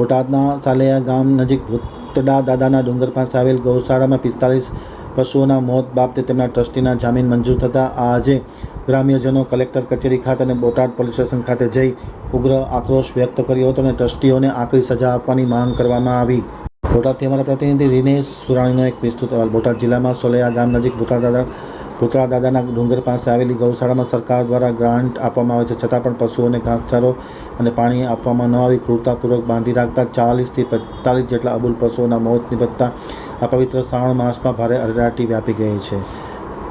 બોટાદના સાલેયા ગામ નજીક ભૂતડા દાદાના ડુંગર પાસે આવેલ ગૌશાળામાં પિસ્તાલીસ પશુઓના મોત બાબતે તેમના ટ્રસ્ટીના જામીન મંજૂર થતાં આજે ગ્રામ્યજનો કલેક્ટર કચેરી ખાતે અને બોટાદ પોલીસ સ્ટેશન ખાતે જઈ ઉગ્ર આક્રોશ વ્યક્ત કર્યો હતો અને ટ્રસ્ટીઓને આકરી સજા આપવાની માંગ કરવામાં આવી. બોટાદથી અમારા પ્રતિનિધિ રિનેશ સુરાણીનો એક વિસ્તૃત અહેવાલ. બોટાદ જિલ્લામાં સોલેયા ગામ નજીક ભૂતળા દાદા ભૂતળા દાદાના ડુંગર પાસે આવેલી ગૌશાળામાં સરકાર દ્વારા ગ્રાન્ટ આપવામાં આવે છે. છતાં પણ પશુઓને ઘાસચારો અને પાણી આપવામાં ન આવી. ક્રૂરતાપૂર્વક બાંધી રાખતા ચાલીસથી પિસ્તાલીસ જેટલા અબુલ પશુઓના મોત નિપજતા આ પવિત્ર શ્રાવણ માસમાં ભારે અરેરાટી વ્યાપી ગઈ છે.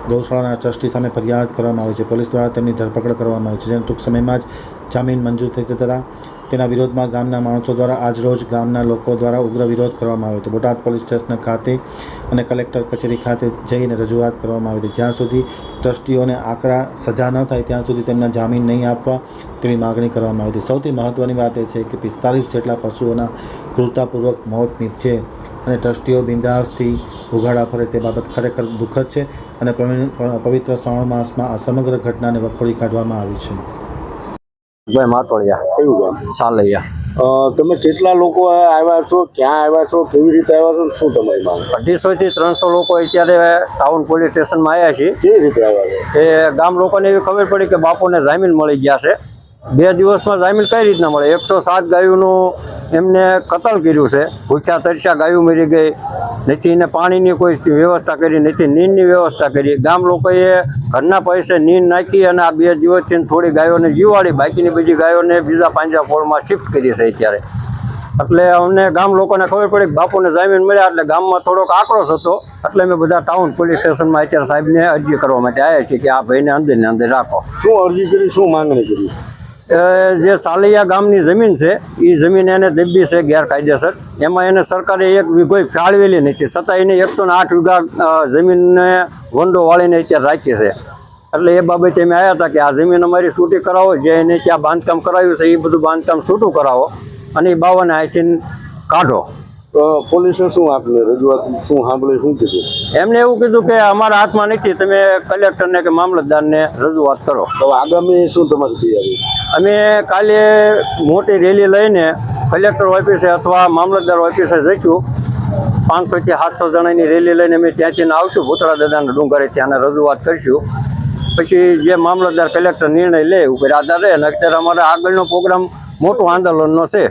ગૌશાળાના ટ્રસ્ટી સામે ફરિયાદ કરવામાં આવી છે. પોલીસ દ્વારા તેમની ધરપકડ કરવામાં આવી છે. જેને ટૂંક સમયમાં જ જામીન મંજૂર થઈ જતા તેના વિરોધમાં ગામના માણસો દ્વારા આજરોજ ગામના લોકો દ્વારા ઉગ્ર વિરોધ કરવામાં આવ્યો હતો. બોટાદ પોલીસ સ્ટેશન ખાતે અને કલેક્ટર કચેરી ખાતે જઈને રજૂઆત કરવામાં આવી હતી. જ્યાં સુધી ટ્રસ્ટીઓને આકરા સજા ન થાય, ત્યાં સુધી તેમના જામીન નહીં આપવા તેવી માગણી કરવામાં આવી હતી. સૌથી મહત્ત્વની વાત એ છે કે પિસ્તાલીસ જેટલા પશુઓના ક્રૂરતાપૂર્વક મોત નીપજે અને ટ્રસ્ટીઓ બિંદાસથી ઉઘાડા ફરે તે બાબત ખરેખર દુઃખદ છે અને પવિત્ર શ્રાવણ માસમાં આ સમગ્ર ઘટનાને વખોડી કાઢવામાં આવી છે. ભાઈ માતોડિયા. કયું ગામ? સાલૈયા. તમે કેટલા લોકો આવ્યા છો? ક્યાં આવ્યા છો? કેવી રીતે આવ્યા છો? શું તમારી માંગ અઢીસો થી ત્રણસો લોકો અત્યારે ટાઉન પોલીસ સ્ટેશનમાં આવ્યા છે કેવી રીતે આવ્યા છે? એ ગામ લોકોને એવી ખબર પડી કે બાપુને જામીન મળી ગયા છે. બે દિવસમાં જામીન કઈ રીતના મળે? એકસો સાત ગાયોનું એમને કતલ કર્યું છે. ભૂખ્યા, તરસ્યા, ગાયો મરી ગઈ. નથી એને પાણીની કોઈ વ્યવસ્થા કરી, નથી નીંદની વ્યવસ્થા કરી. ગામ લોકોએ ઘરના પૈસે નીંદ નાખી અને આ બે દિવસથી થોડી ગાયોને જીવાડી, બાકીની બધી ગાયોને બીજા પાંજા ફોળમાં શિફ્ટ કરી છે અત્યારે. એટલે અમને ગામ લોકોને ખબર પડી કે બાપુને જામીન મળ્યા એટલે ગામમાં થોડોક આક્રોશ હતો. એટલે અમે બધા ટાઉન પોલીસ સ્ટેશનમાં અત્યારે સાહેબને અરજી કરવા માટે આવ્યા છીએ કે આ ભાઈને અંદર ને અંદર રાખો. શું અરજી કરી, શું માંગણી કરી? જે સાલૈયા ગામની જમીન છે એ જમીન એને દબી છે ગેરકાયદેસર. એમાં એને સરકારે એક વીઘોય ફાળવેલી નથી. છતાં એને એકસો આઠ વીઘા જમીનને વંડો વાળીને અત્યારે રાખી છે. એટલે એ બાબતે અમે આવ્યા હતા કે આ જમીન અમારી છૂટી કરાવો, જે એને ત્યાં બાંધકામ કરાવ્યું છે એ બધું બાંધકામ છૂટું કરાવો અને એ બાવાને અહીંથી કાઢો. તો પોલીસે શું આપને રજૂઆત શું સાંભળી શું કીધું? એમને એવું કીધું કે અમારા હાથમાં નથી તમે કલેક્ટરને કે મામલતદારને રજૂઆત કરો. તો આગામી શું તમારી તૈયારી? અમે કાલે મોટી રેલી લઈને કલેક્ટર ઓફિસે અથવા મામલતદાર ઓફિસે જઈશું. પાંચસોથી સાતસો જણાની રેલી લઈને અમે ત્યાંથી આવશું. ભૂતરા દાદાના ડુંગરે ત્યાં રજૂઆત કરીશું. પછી જે મામલતદાર કલેક્ટર નિર્ણય લે ઉપર આધાર રહે અને અત્યારે અમારા આગળનો પ્રોગ્રામ મોટો આંદોલનનો છે.